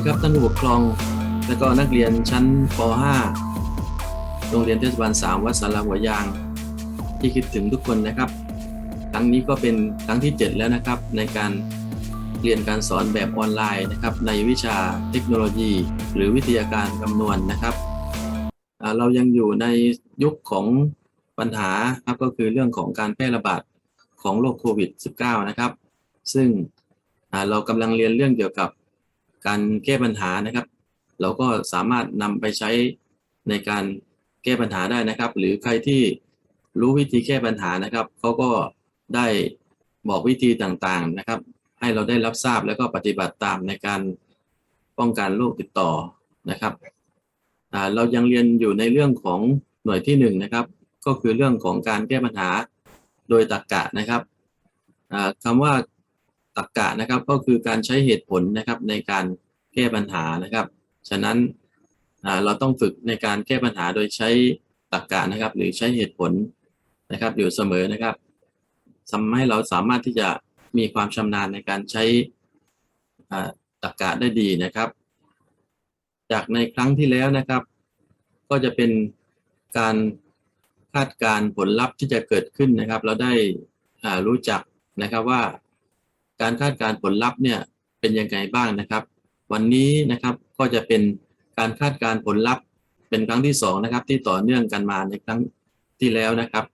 ดีครับท่านผู้ปกครอง และก็นักเรียนชั้นป .5 โรงเรียนเทศบาล 3 วัดสารหัวยาง ที่คิดถึงทุกคนนะครับ ครั้งนี้ก็เป็นครั้งที่ 7 แล้วนะครับ ในการเรียนการสอนแบบออนไลน์นะครับ ในวิชาเทคโนโลยี หรือวิทยาการคำนวณนะครับ เรายังอยู่ในยุคของปัญหาครับก็คือเรื่องของการแพร่ระบาดของโรคโควิด -19 นะครับ ซึ่งเรากำลังเรียนเรื่องเกี่ยวกับ การแก้ปัญหานะครับ เราก็สามารถนำไปใช้ในการแก้ปัญหาได้นะครับ หรือใครที่รู้วิธีแก้ปัญหานะครับเขาก็ได้บอกวิธีต่างๆนะครับ ให้เราได้รับทราบแล้วก็ปฏิบัติตามในการป้องกันโรคติดต่อนะครับเรายังเรียนอยู่ในเรื่องของหน่วยที่หนึ่งนะครับ ก็คือเรื่องของการแก้ปัญหาโดยตรรกะนะครับอ่าคำว่า ตรรกะนะครับก็คือการใช้เหตุผลนะครับในการแก้ปัญหานะครับ ฉะนั้นเราต้องฝึกในการแก้ปัญหาโดยใช้ตรรกะนะครับ หรือใช้เหตุผลนะครับอยู่เสมอนะครับทำให้เราสามารถที่จะมีความชำนาญในการใช้อ่าตรรกะได้ดีนะครับ จากในครั้งที่แล้วนะครับ ก็จะเป็นการคาดการณ์ผลลัพธ์ที่จะเกิดขึ้นนะครับ เราได้รู้จักนะครับว่า การคาดการ์ผลลัพธ์เนี่ยเป็นยังไงบ้างนะครับ วันนี้นะครับก็จะเป็นการคาดการ์ผลลัพธ์เป็นครั้งที่สองนะครับที่ต่อเนื่องกันมาในครั้งที่แล้วนะครับ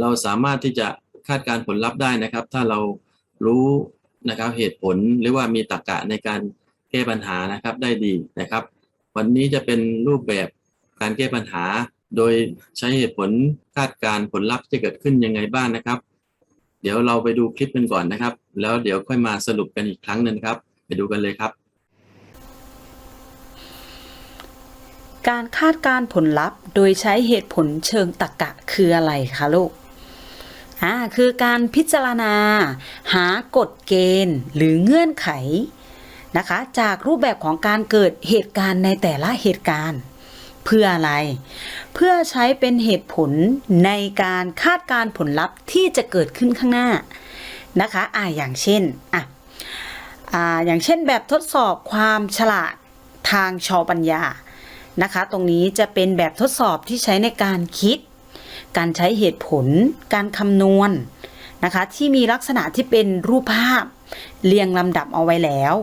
เราสามารถที่จะคาดการ์ผลลัพธ์ได้นะครับ ถ้าเรารู้นะครับเหตุผลหรือว่ามีตรรกะในการแก้ปัญหานะครับได้ดีนะครับ วันนี้จะเป็นรูปแบบการแก้ปัญหา โดยใช้เหตุผลคาดการ์ผลลัพธ์ที่จะเกิดขึ้นยังไงบ้างนะครับ เดี๋ยวเราไปดูคลิปกันก่อนนะครับ แล้วเดี๋ยวค่อยมาสรุปกันอีกครั้งหนึ่งครับ ไปดูกันเลยครับ การคาดการผลลัพธ์โดยใช้เหตุผลเชิงตรรกะคืออะไรคะลูกอ่าคือการพิจารณา หากฎเกณฑ์ หรือเงื่อนไขนะคะ จากรูปแบบของการเกิดเหตุการณ์ในแต่ละเหตุการณ์ เพื่ออะไร เพื่อใช้เป็นเหตุผลในการคาดการผลลัพธ์ที่จะเกิดขึ้นข้างหน้านะคะอ่าอย่างเช่นอะอ่าอย่างเช่นแบบทดสอบความฉลาดทางชอปัญญานะคะ ตรงนี้จะเป็นแบบทดสอบที่ใช้ในการคิด การใช้เหตุผล การคำนวณนะคะที่มีลักษณะที่เป็นรูปภาพเรียงลำดับเอาไว้แล้ว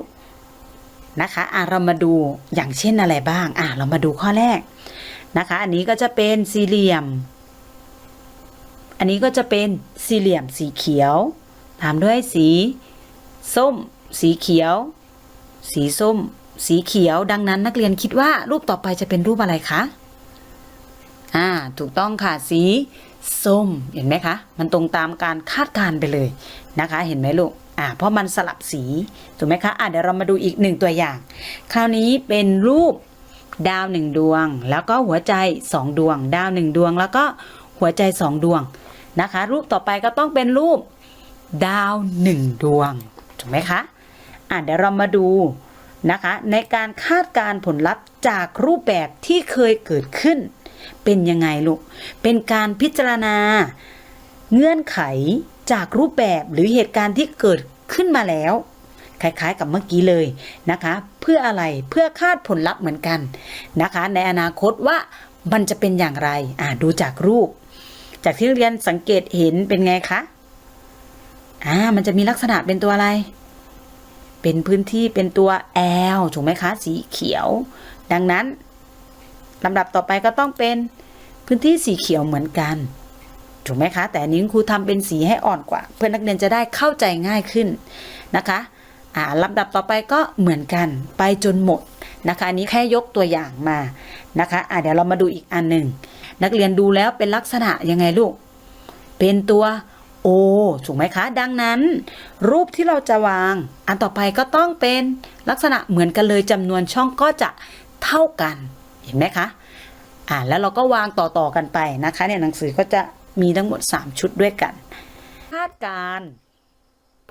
นะคะอะเรามาดูอย่างเช่นอะไรบ้างอะเรามาดูข้อแรกนะคะ อันนี้ก็จะเป็นสี่เหลี่ยม อันนี้ก็จะเป็นสี่เหลี่ยมสีเขียวตามด้วยสี ส้ม สีเขียว สีส้ม สีเขียว ดังนั้นนักเรียนคิดว่ารูปต่อไปจะเป็นรูปอะไรคะอ่าถูกต้องค่ะสีส้มเห็นไหมคะ มันตรงตามการคาดการณ์ไปเลยนะคะ เห็นไหมลูก อ่าเพราะมันสลับสีถูกไหมคะอ่าเดี๋ยวเรามาดูอีกหนึ่งตัวอย่าง คราวนี้เป็นรูปดาวหนึ่งดวง แล้วก็หัวใจสองดวง ดาวหนึ่งดวง แล้วก็หัวใจสองดวงนะคะ รูปต่อไปก็ต้องเป็นรูปดาวหนึ่งดวงถูกไหมคะอ่าเดี๋ยวเรามาดูนะคะ ในการคาดการผลลัพธ์จากรูปแบบที่เคยเกิดขึ้น เป็นยังไงลูกเป็นการพิจารณา เงื่อนไข จากรูปแบบหรือเหตุการณ์ที่เกิดขึ้นมาแล้ว คล้ายๆกับเมื่อกี้เลยนะคะ เพื่ออะไรเพื่อคาดผลลัพธ์เหมือนกันนะคะ ในอนาคตว่ามันจะเป็นอย่างไรอ่าดูจากรูป จากที่เรียนสังเกตเห็นเป็นไงคะอ่ามันจะมีลักษณะเป็นตัวอะไร เป็นพื้นที่เป็นตัว L ถูกไหมคะ สีเขียว ดังนั้นลำดับต่อไปก็ต้องเป็นพื้นที่สีเขียวเหมือนกัน ถูกไหมคะ แต่อันนี้ครูทำเป็นสีให้อ่อนกว่า เพื่อนนักเรียนจะได้เข้าใจง่ายขึ้นนะคะอ่าลำดับต่อไปก็เหมือนกันไปจนหมดนะคะอันนี้แค่ยกตัวอย่างมานะคะอ่าเดี๋ยวเรามาดูอีกอันหนึ่งนักเรียนดูแล้วเป็นลักษณะยังไงลูก เป็นตัว O ถูกไหมคะ ดังนั้น รูปที่เราจะวาง อันต่อไปก็ต้องเป็นลักษณะเหมือนกันเลยจำนวนช่องก็จะเท่ากัน เห็นไหมคะ อ่าแล้วเราก็วางต่อๆกันไปนะคะเนี่ยหนังสือก็จะ มีทั้งหมด 3 ชุดด้วยกัน คาดการ์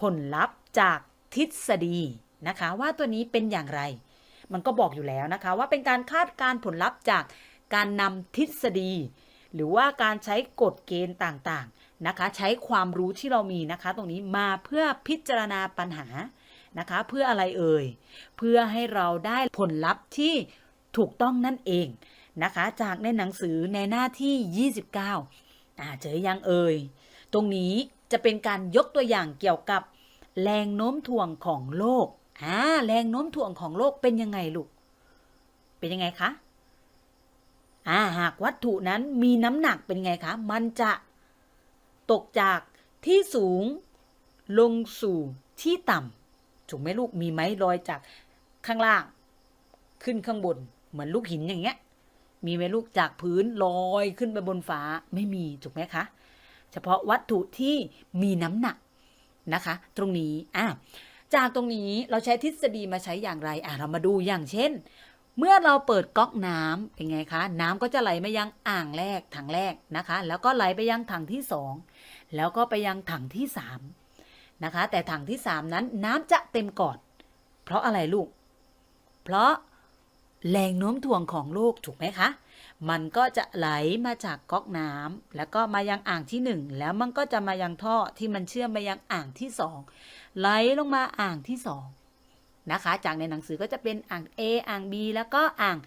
ผลลัพธ์จากทฤษฎีนะคะ ว่าตัวนี้เป็นอย่างไร มันก็บอกอยู่แล้วนะคะ ว่าเป็นการคาดการ์ผลลัพธ์จากการนำทฤษฎี หรือว่าการใช้กฎเกณฑ์ต่างๆนะคะ ใช้ความรู้ที่เรามีนะคะ ตรงนี้มาเพื่อพิจารณาปัญหานะคะ เพื่ออะไรเอ่ย เพื่อให้เราได้ผลลัพธ์ที่ถูกต้องนั่นเองนะคะ จากในหนังสือในหน้าที่ 29 อ่าเจอยังเอ่ย ตรงนี้จะเป็นการยกตัวอย่างเกี่ยวกับ แรงโน้มถ่วงของโลกอ่าแรงโน้มถ่วงของโลกเป็นยังไงลูก เป็นยังไงคะอ่าหากวัตถุนั้นมีน้ำหนักเป็นไงคะ มันจะตกจากที่สูงลงสู่ที่ต่ำถูกไหมลูกมีไหมลอยจากข้างล่าง ขึ้นข้างบนเหมือนลูกหินอย่างเงี้ย มีไหมลูกจากพื้นลอยขึ้นไปบนฟ้าไม่มีถูกไหมคะ เฉพาะวัตถุที่มีน้ำหนักนะคะ ตรงนี้อะจากตรงนี้เราใช้ทฤษฎีมาใช้อย่างไรอะเรามาดูอย่างเช่น เมื่อเราเปิดก๊อกน้ำเป็นไงคะ น้ำก็จะไหลมายังอ่างแรกถังแรกนะคะ แล้วก็ไหลไปยังถังที่สองแล้วก็ไปยังถังที่สามนะคะ แต่ถังที่สามนั้นน้ำจะเต็มก่อน เพราะอะไรลูก เพราะ แรงโน้มถ่วงของโลกถูกไหมคะ มันก็จะไหลมาจากก๊อกน้ำแล้วก็มายังอ่างที่หนึ่งแล้วมันก็จะมายังท่อที่มันเชื่อมไปยังอ่างที่สองไหลลงมาอ่างที่สองนะคะ จากในหนังสือก็จะเป็นอ่าง A อ่าง B แล้วก็อ่าง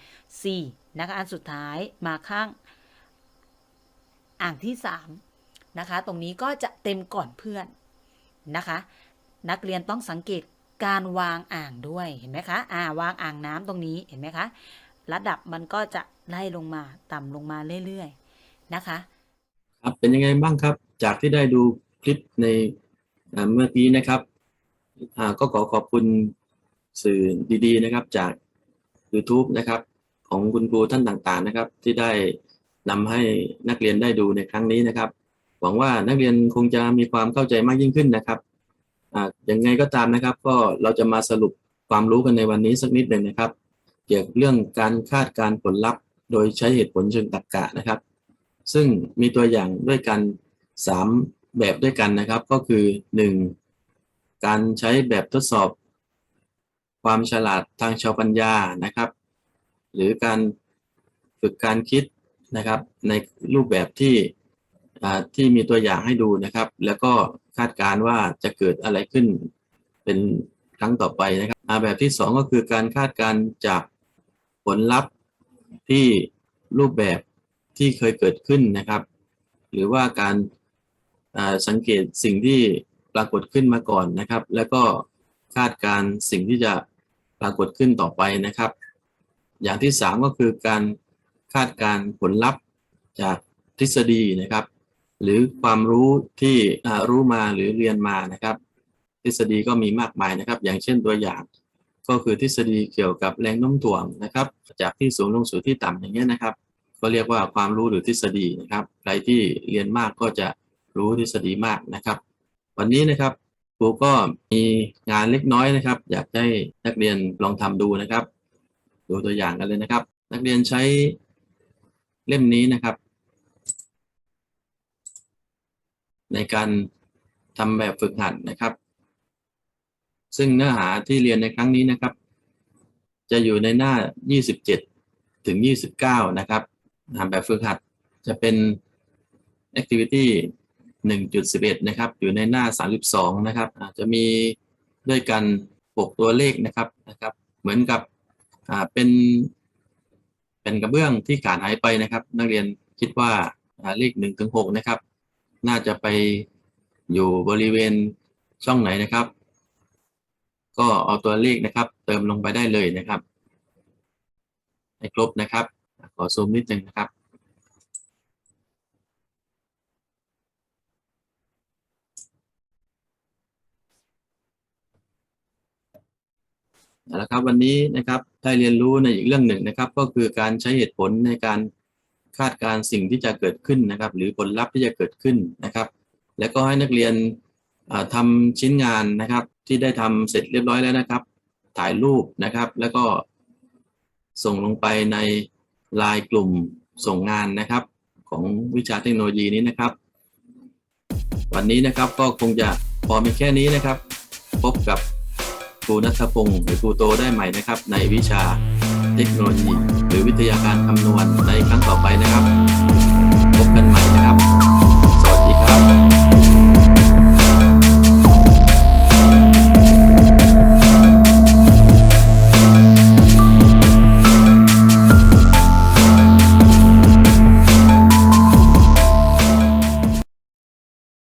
C นะคะ อันสุดท้ายมาข้างอ่างที่สามนะคะ ตรงนี้ก็จะเต็มก่อนเพื่อนนะคะ นักเรียนต้องสังเกต การวางอ่างด้วยเห็นไหมคะอ่าวางอ่างน้ำตรงนี้เห็นไหมคะ ระดับมันก็จะไล่ลงมาต่ำลงมาเรื่อยๆนะคะ ครับเป็นยังไงบ้างครับ จากที่ได้ดูคลิปในเมื่อกี้นะครับอ่าก็ขอขอบคุณสื่อดีๆนะครับจาก YouTube นะครับ ของคุณครูท่านต่างๆนะครับ ที่ได้นำให้นักเรียนได้ดูในครั้งนี้นะครับ หวังว่านักเรียนคงจะมีความเข้าใจมากยิ่งขึ้นนะครับ อ่ายังไงก็ตามนะครับ ก็เราจะมาสรุปความรู้กันในวันนี้สักนิดหนึ่งนะครับ เกี่ยวกับเรื่องการคาดการผลลัพธ์ โดยใช้เหตุผลเชิงตรรกะนะครับ ซึ่งมีตัวอย่างด้วยกันสามแบบด้วยกันนะครับ ก็คือหนึ่งการใช้แบบทดสอบ ความฉลาดทางชาวปัญญานะครับ หรือการฝึกการคิดนะครับ ในรูปแบบที่ที่มีตัวอย่างให้ดูนะครับ แล้วก็ คาดการ์ว่าจะเกิดอะไรขึ้นเป็นครั้งต่อไปนะครับอ่าแบบที่สองก็คือการคาดการจากผลลัพธ์ที่รูปแบบที่เคยเกิดขึ้นนะครับ หรือว่าการสังเกตสิ่งที่ปรากฏขึ้นมาก่อนนะครับ แล้วก็คาดการสิ่งที่จะปรากฏขึ้นต่อไปนะครับ อย่างที่สามก็คือการคาดการผลลัพธ์จากทฤษฎีนะครับ หรือความรู้ที่รู้มาหรือเรียนมานะครับ ทฤษฎีก็มีมากมายนะครับ อย่างเช่นตัวอย่าง ก็คือทฤษฎีเกี่ยวกับแรงโน้มถ่วงนะครับ จากที่สูงลงสู่ที่ต่ำอย่างเงี้ยนะครับ ก็เรียกว่าความรู้หรือทฤษฎีนะครับใครที่เรียนมากก็จะรู้ทฤษฎีมากนะครับ วันนี้นะครับครูก็มีงานเล็กน้อยนะครับ อยากให้นักเรียนลองทำดูนะครับ ดูตัวอย่างกันเลยนะครับ นักเรียนใช้เล่มนี้นะครับ ในการทำแบบฝึกหัดนะครับ ซึ่งเนื้อหาที่เรียนในครั้งนี้นะครับ จะอยู่ในหน้า 27 ถึง 29 นะครับอ่าแบบฝึกหัดจะเป็น activity 1.11 นะครับ อยู่ในหน้า 32 นะครับอาจจะมีด้วยกัน 6 ตัวเลขนะครับนะครับ เหมือนกับเป็นเป็นกระเบื้องที่ขาดหายไปนะครับ นักเรียนคิดว่าเลข1ถึง6นะครับ น่าจะไปอยู่บริเวณช่องไหนนะครับ ก็เอาตัวเลขนะครับ เติมลงไปได้เลยนะครับ ให้ครบนะครับ ขอซูมนิดนึงนะครับนะครับวันนี้นะครับได้เรียนรู้ในอีกเรื่องหนึ่งนะครับ ก็คือการใช้เหตุผลในการ คาดการสิ่งที่จะเกิดขึ้นนะครับ หรือผลลัพธ์ที่จะเกิดขึ้นนะครับ แล้วก็ให้นักเรียนอ่าทำชิ้นงานนะครับ ที่ได้ทำเสร็จเรียบร้อยแล้วนะครับ ถ่ายรูปนะครับ แล้วก็ส่งลงไปในไลน์กลุ่มส่งงานนะครับ ของวิชาเทคโนโลยีนี้นะครับ วันนี้นะครับก็คงจะพอมีแค่นี้นะครับ พบกับครูนัทพงศ์หรือครูโตได้ใหม่นะครับ ในวิชา เทคโนโลยี หรือวิทยาการคำนวณในครั้งต่อไปนะครับ